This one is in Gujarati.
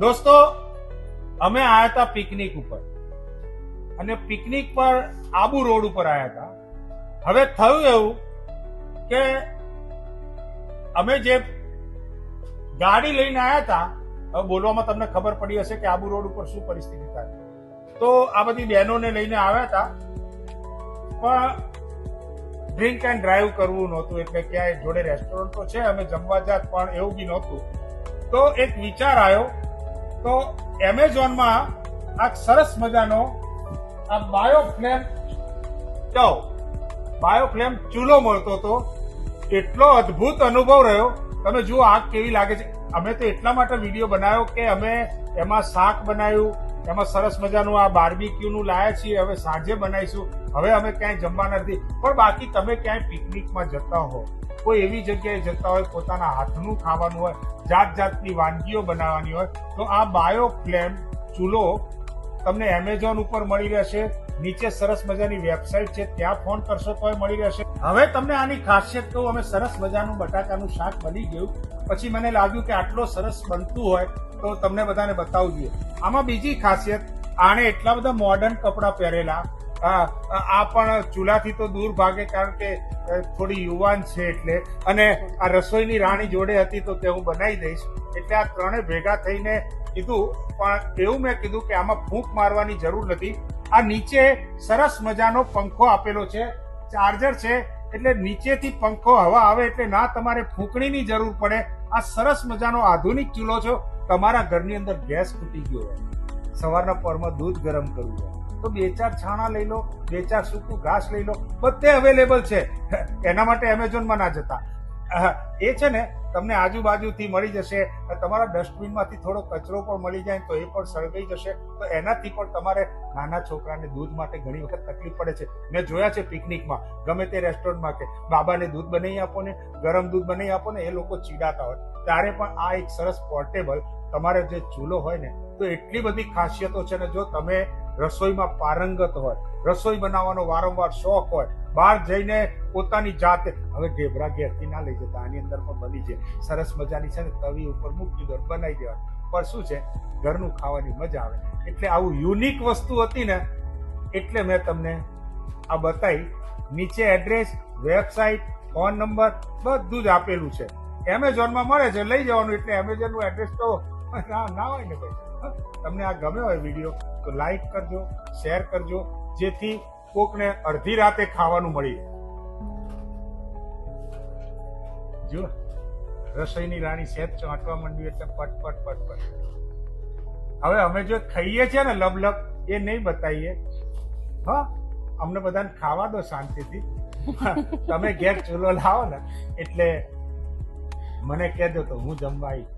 દોસ્તો, અમે આયા હતા પિકનિક ઉપર. અને પિકનિક પર આબુ રોડ ઉપર આયા હતા. હવે થયું એવું કે અમે જે ગાડી લઈને આયા હતા, હવે બોલવામાં તમને ખબર પડી હશે કે આબુ રોડ ઉપર શું પરિસ્થિતિ થાય. તો આ બધી બહેનોને લઈને આવ્યા હતા. પણ ડ્રિંક એન્ડ ડ્રાઈવ કરવું નહોતું, એટલે ક્યાંય જોડે રેસ્ટોરન્ટ તો છે, અમે જમવા જાત પણ એવું બી નહોતું. તો એક વિચાર આવ્યો તો એમેઝોનમાં આ સરસ મજાનો આ બાયોફ્લેમ સ્ટવ બાયોફ્લેમ ચૂલો મળતો હતો. એટલો અદ્ભુત અનુભવ રહ્યો. તમે જુઓ આગ કેવી લાગે છે. અમે તો એટલા માટે વીડિયો બનાવ્યો કે અમે એમાં શાક બનાવ્યું, એમાં સરસ મજાનું આ બાર્બીક્યુનું લાયા છીએ, હવે સાંજે બનાવીશું. હવે અમે ક્યાંય જમવા નથી. પણ બાકી તમે ક્યાંય પિકનિકમાં જતા હો. કોઈ એવી જગ્યાએ જતા હોય, પોતાના હાથનું ખાવાનું હોય જાત જાતની વાનગીઓ બનાવવાની હોય, તો આ બાયો ફ્લેમ ચૂલો તમને એમેઝોન ઉપર મળી રહેશે, નીચે સરસ મજાની વેબસાઇટ છે, ત્યાં ફોન કરશો તોય મળી રહેશે. હવે તમને આની ખાસિયત કહું, અમે સરસ મજાનું બટાકાનું શાક બની ગયું. પછી મને લાગ્યું કે આટલો સરસ બનતું હોય, તો તમને બધાને બતાવવું જોઈએ. આમાં બીજી ખાસિયત, આણે એટલા બધા મોડર્ન કપડાં પહેરેલા આ પણ ચૂલાથી તો દૂર ભાગે કારણ કે થોડી યુવાન છે એટલે. અને આ રસોઈની રાણી જોડે હતી તો તે હું બનાવી દઈશ. એટલે આ ત્રણે ભેગા થઈને કીધું, પણ એવું મેં કીધું કે આમાં ફૂંક મારવાની જરૂર નથી. આ નીચે સરસ મજાનો પંખો આપેલો છે, ચાર્જર છે, એટલે નીચેથી પંખો હવા આવે એટલે ના તમારે ફૂંકણીની જરૂર પડે. આ સરસ મજાનો આધુનિક ચૂલો છો. તમારા ઘરની અંદર ગેસ ખૂટી ગયો સવારના પરમાં દૂધ ગરમ કરવું તો બે ચાર છાણા લઈ લો, બે ચાર સૂકું ઘાસ લઈ લો, બધે અવેલેબલ છે. એના માટે એમેઝોનમાં ના જતા. એ છે ને, તમને આજુબાજુથી મળી જશે. તમારા ડસ્ટબિનમાંથી થોડો કચરો પણ મળી જાય તો એ પણ સળગાઈ જશે. તો એનાથી પણ તમારે નાના છોકરાને દૂધ માટે ઘણી વખત તકલીફ પડે છે. મેં જોયા છે પિકનિકમાં, ગમે તે રેસ્ટોરન્ટમાં કે બાબાને દૂધ બનાવી આપો ને, ગરમ દૂધ બનાવી આપો ને, એ લોકો ચીડાતા હોય. ત્યારે પણ આ એક સરસ પોર્ટેબલ તમારે જે ચૂલો હોય ને, તો એટલી બધી ખાસિયતો છે ને, જો તમે રસોઈમાં પારંગત હોય, રસોઈ બનાવવાનો વારંવાર શોખ હોય, બહાર જઈને પોતાની જાતે, હવે ઢેબરા ઘેરથી ના લઈ જતા, આની અંદર પણ બની છે સરસ મજાની છે ને તવી ઉપર મૂકી દો બનાવી દેવા પણ શું છે, ઘરનું ખાવાની મજા આવે. એટલે આવું યુનિક વસ્તુ હતી ને, એટલે મેં તમને આ બતાવી. નીચે એડ્રેસ વેબસાઇટ ફોન નંબર બધું જ આપેલું છે. એમેઝોનમાં મળે છે, લઈ જવાનું, એટલે એમેઝોનનું એડ્રેસ તો ના ના હોય ને ભાઈ? તમને આ ગમ્યો હોય વીડિયો તો લાઈક કરજો શેર કરજો, જેથી કોકને અડધી રાતે ખાવાનું મળી જો, રસોઈની રાણી સેજ ચોંટવા માંડ્યું એટલે પટ પટ પટ પટ. હવે અમે જો ખાઈએ છીએ ને લબલબ, એ નહીં બતાવીએ. હા, અમને બધાને ખાવા દો શાંતિથી. તમે ઘેર ચૂલો લાવો ને, એટલે મને કહેજો તો હું જમવા આવીશ.